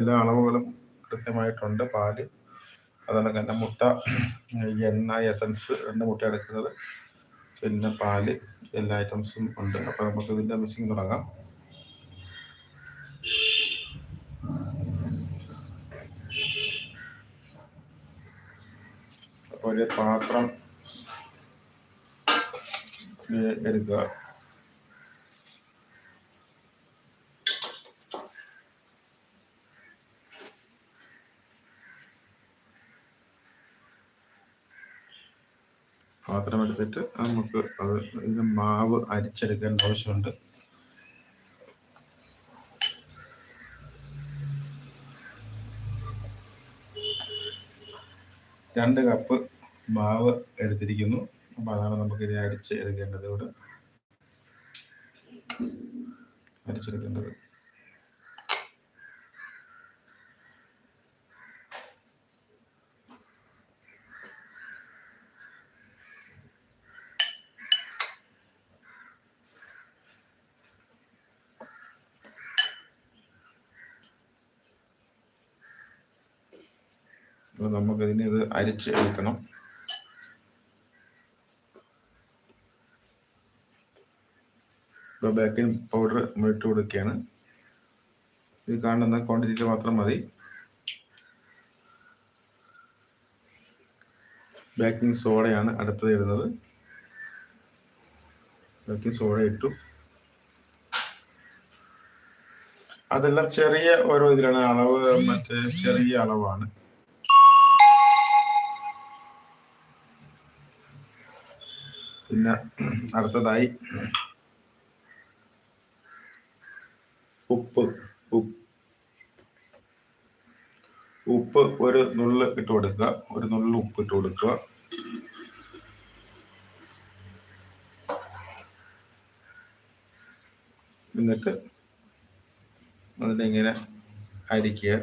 എല്ലാ അളവുകളും കൃത്യമായിട്ടുണ്ട്. പാൽ അതുപോലെ തന്നെ മുട്ട എണ്ണ എസൻസ് രണ്ട് മുട്ട എടുക്കുന്നത്. പിന്നെ പാൽ എല്ലാ ഐറ്റംസും ഉണ്ട്. അപ്പോൾ നമുക്ക് ഇതിന്റെ മിസ്സിങ് തുടങ്ങാം. അപ്പോൾ ഒരു പാത്രം എടുക്കുക. പാത്രം എടുത്തിട്ട് നമുക്ക് അത് ഇതിന് മാവ് അരിച്ചെടുക്കേണ്ട ആവശ്യമുണ്ട്. രണ്ട് കപ്പ് മാവ് എടുത്തിരിക്കുന്നു. അപ്പോൾ അതാണ് നമുക്ക് ഇനി അരിച്ച് എടുക്കേണ്ടത് ഇവിടെ. അരിച്ചെടുക്കേണ്ടത്. അപ്പോൾ നമുക്കതിനെ ഇത് അരിച്ച് എടുക്കണം ഇപ്പോൾ ബേക്കിംഗ് പൗഡർ ഇട്ട് കൊടുക്കുകയാണ്. ഇത് കാണുന്ന ക്വാണ്ടിറ്റി മാത്രം മതി. ബേക്കിംഗ് സോഡയാണ് അടുത്തത് ഇടുന്നത്. ബേക്കിംഗ് സോഡ ഇട്ടു. അതെല്ലാം ചെറിയ ഓരോ ഇതിലാണ്. അളവ് മറ്റേ ചെറിയ അളവാണ്. പിന്നെ അടുത്തതായി ഉപ്പ് ഉപ്പ്. ഒരു നുള്ള് ഇട്ട് കൊടുക്കുക. ഒരു നുള്ള് ഉപ്പ് ഇട്ട് കൊടുക്കുക. എന്നിട്ട് അതിനെ ഇങ്ങനെ അരിക്കുക.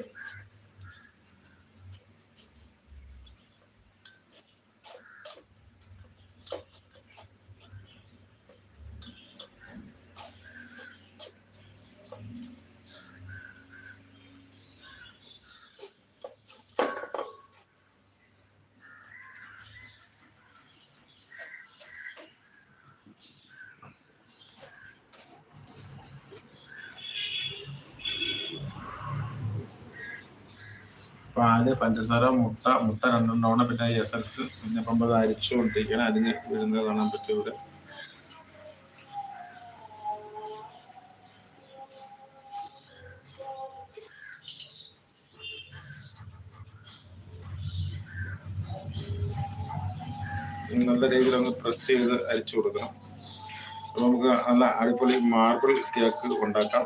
പാൽ പഞ്ചസാര മുട്ട മുട്ട രണ്ടെണ്ണമാണ്. പിന്നെ എസൻസ് പിന്നെ ഇപ്പം അത് അരിച്ചുകൊണ്ടിരിക്കണം അരിഞ്ഞ് വരുന്നത് കാണാൻ പറ്റും ഇവിടെ. നല്ല രീതിയിൽ ഒന്ന് പ്രസ് ചെയ്ത് അരിച്ചു കൊടുക്കണം. അപ്പൊ നമുക്ക് നല്ല അടിപൊളി മാർബിൾ കേക്ക് ഉണ്ടാക്കാം.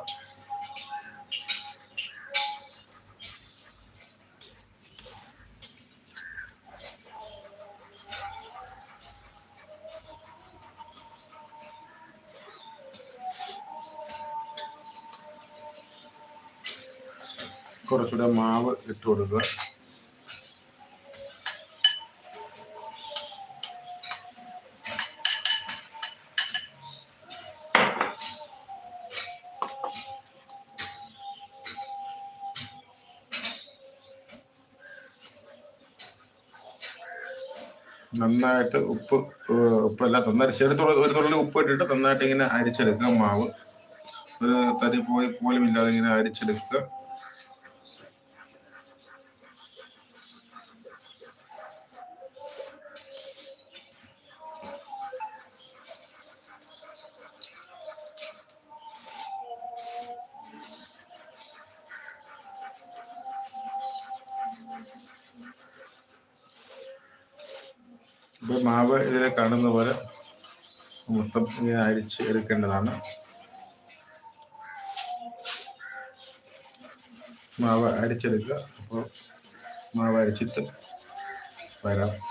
കുറച്ചുകൂടെ മാവ് ഇട്ട് കൊടുക്കുക. നന്നായിട്ട് ഉപ്പ് ഉപ്പല്ല നന്നായിട്ട് ചെറുത്ത് ഒരു തുള്ളി ഉപ്പ് ഇട്ടിട്ട് നന്നായിട്ട് ഇങ്ങനെ അരിച്ചെടുക്കുക മാവ്. ഒരു തരി പോയി പോലും ഇല്ലാതെ ഇങ്ങനെ അരിച്ചെടുക്കുക. ഇപ്പൊ മാവ് ഇതിൽ കാണുന്ന പോലെ മൊത്തം ഇങ്ങനെ അരിച്ച് എടുക്കേണ്ടതാണ്. മാവ് അരിച്ചെടുക്കുക. അപ്പോൾ മാവ് അരിച്ചിട്ട് വരാം.